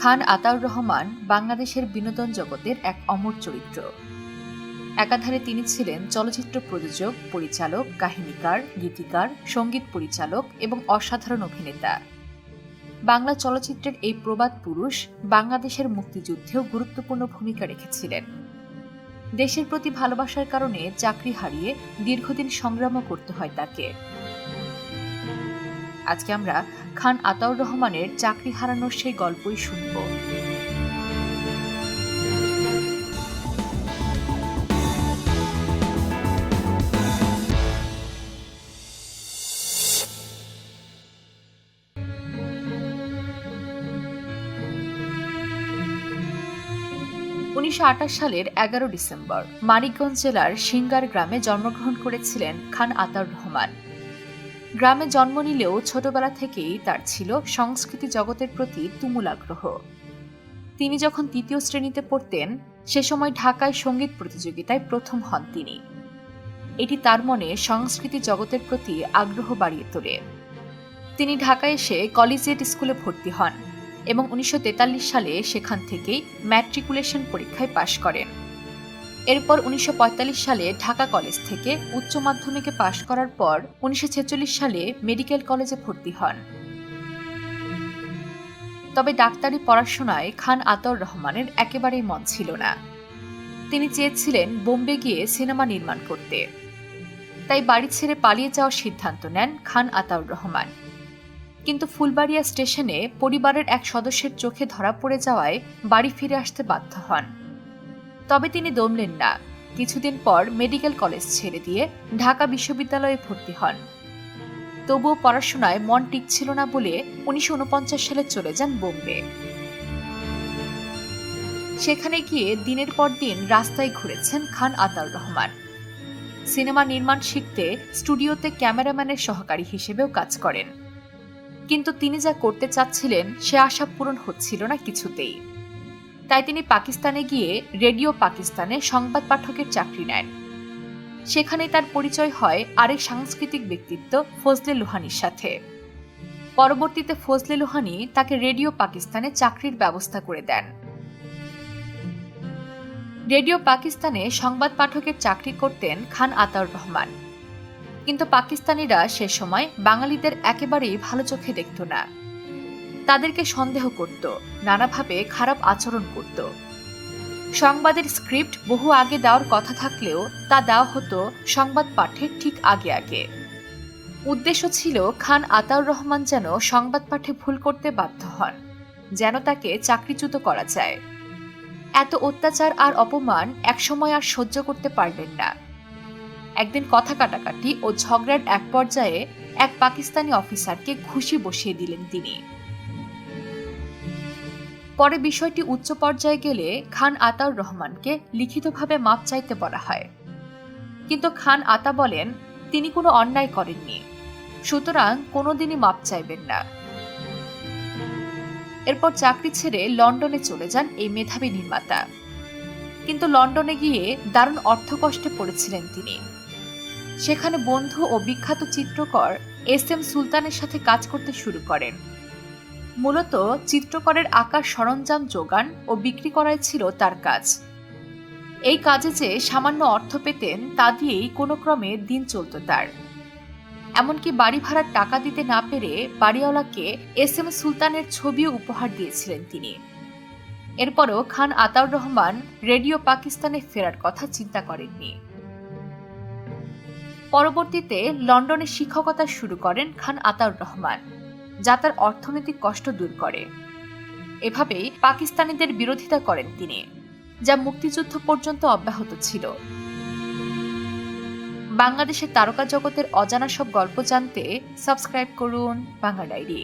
খান আতাউর রহমান বাংলাদেশের বিনোদন জগতের এক অমর চরিত্র। একাধারে তিনি ছিলেন চলচ্চিত্র প্রযোজক, পরিচালক, কাহিনীকার, গীতিকার, সংগীত পরিচালক এবং অসাধারণ অভিনেতা। বাংলা চলচ্চিত্রের এই প্রবাদ পুরুষ বাংলাদেশের মুক্তিযুদ্ধেও গুরুত্বপূর্ণ ভূমিকা রেখেছিলেন। দেশের প্রতি ভালোবাসার কারণে চাকরি হারিয়ে দীর্ঘদিন সংগ্রামও করতে হয় তাকে। আজকে আমরা খান আতাউর রহমানের চাকরি হারানোর সেই গল্পই শুনব। উনিশশো আটাশ সালের এগারো ডিসেম্বর, মানিকগঞ্জ জেলার সিঙ্গার গ্রামে জন্মগ্রহণ করেছিলেন খান আতাউর রহমান। গ্রামে জন্ম নিলেও ছোটবেলা থেকেই তার ছিল সংস্কৃতি জগতের প্রতি তুমুল আগ্রহ। তিনি যখন তৃতীয় শ্রেণীতে পড়তেন, সে সময় ঢাকায় সংগীত প্রতিযোগিতায় প্রথম হন তিনি। এটি তার মনে সংস্কৃতি জগতের প্রতি আগ্রহ বাড়িয়ে তোলে। তিনি ঢাকায় এসে কলেজিয়েট স্কুলে ভর্তি হন এবং উনিশশো তেতাল্লিশ সালে সেখান থেকেই ম্যাট্রিকুলেশন পরীক্ষায় পাশ করেন। এরপর উনিশশো পঁয়তাল্লিশ সালে ঢাকা কলেজ থেকে উচ্চ মাধ্যমিকে পাশ করার পর উনিশশো ছেচল্লিশ সালে মেডিকেল কলেজে ভর্তি হন। তবে ডাক্তারি পড়াশোনায় খান আতর রহমানের একেবারেই মন ছিল না। তিনি চেয়েছিলেন বোম্বে গিয়ে সিনেমা নির্মাণ করতে। তাই বাড়ি ছেড়ে পালিয়ে যাওয়ার সিদ্ধান্ত নেন খান আতাউর রহমান। কিন্তু ফুলবাড়িয়া স্টেশনে পরিবারের এক সদস্যের চোখে ধরা পড়ে যাওয়ায় বাড়ি ফিরে আসতে বাধ্য হন। তবে তিনি দমলেন না। কিছুদিন পর মেডিকেল কলেজ ছেড়ে দিয়ে ঢাকা বিশ্ববিদ্যালয়ে ভর্তি হন। তবুও পড়াশোনায় মন টিকছিল না বলে উনিশশো উনপঞ্চাশ সালে চলে যান বোম্বে। সেখানে গিয়ে দিনের পর দিন রাস্তায় ঘুরেছেন খান আতাউর রহমান। সিনেমা নির্মাণ শিখতে স্টুডিওতে ক্যামেরাম্যানের সহকারী হিসেবেও কাজ করেন। কিন্তু তিনি যা করতে চাচ্ছিলেন, সে আশা পূরণ হচ্ছিল না কিছুতেই। তাই তিনি পাকিস্তানে গিয়ে রেডিও পাকিস্তানে সংবাদ পাঠকের চাকরি নেন। সেখানে তার পরিচয় হয় আরেক সাংস্কৃতিক ব্যক্তিত্ব ফজলে লোহানির সাথে। পরবর্তীতে ফজলে লোহানি তাকে রেডিও পাকিস্তানে চাকরির ব্যবস্থা করে দেন। রেডিও পাকিস্তানে সংবাদ পাঠকের চাকরি করতেন খান আতাউর রহমান। কিন্তু পাকিস্তানিরা সে সময় বাঙালিদের একেবারেই ভালো চোখে দেখত না। তাদেরকে সন্দেহ করত, নানাভাবে খারাপ আচরণ করত। সংবাদের স্ক্রিপ্ট বহু আগে দেওয়ার কথা থাকলেও তা দেওয়া হতো সংবাদ পাঠের ঠিক আগে আগে। উদ্দেশ্য ছিল খান আতাউর রহমান যেন সংবাদ পাঠে ভুল করতে বাধ্য হন, যেন তাকে চাকরিচ্যুত করা যায়। এত অত্যাচার আর অপমান একসময় আর সহ্য করতে পারলেন না। একদিন কথা কাটাকাটি ও ঝগড়ার এক পর্যায়ে এক পাকিস্তানি অফিসারকে ঘুষি বসিয়ে দিলেন তিনি। পরে বিষয়টি উচ্চ পর্যায়ে গেলে খান আতাউর রহমানকে লিখিতভাবে মাপ চাইতে বলা হয়। কিন্তু খান আতা বলেন, তিনি কোনো অন্যায় করেননি। সুতরাং কোনোদিনই মাপ চাইবেন না। এরপর চাকরি ছেড়ে লন্ডনে চলে যান এই মেধাবী নির্মাতা। কিন্তু লন্ডনে গিয়ে দারুণ অর্থকষ্টে পড়েছিলেন তিনি। সেখানে বন্ধু ও বিখ্যাত চিত্রকর এস এম সুলতানের সাথে কাজ করতে শুরু করেন। মূলত চিত্রকরের আকার সরঞ্জাম যোগান ও বিক্রি করাই ছিল তার কাজ। এই কাজে যে সামান্য অর্থ পেতেন, তা দিয়েই কোনো ক্রমে দিন চলত তার। এমনকি বাড়ি ভাড়ার টাকা দিতে না পেরে বাড়িওয়ালাকে এস এম সুলতানের ছবিও উপহার দিয়েছিলেন তিনি। এরপরও খান আতাউর রহমান রেডিও পাকিস্তানে ফেরার কথা চিন্তা করেননি। পরবর্তীতে লন্ডনে শিক্ষকতা শুরু করেন খান আতাউর রহমান। যা তার অর্থনৈতিক কষ্ট দূর করে। এভাবেই পাকিস্তানিদের বিরোধিতা করেন তিনি, যা মুক্তিযুদ্ধ পর্যন্ত অব্যাহত ছিল। বাংলাদেশের তারকা জগতের অজানা সব গল্প জানতে সাবস্ক্রাইব করুন বাংলা ডায়েরি।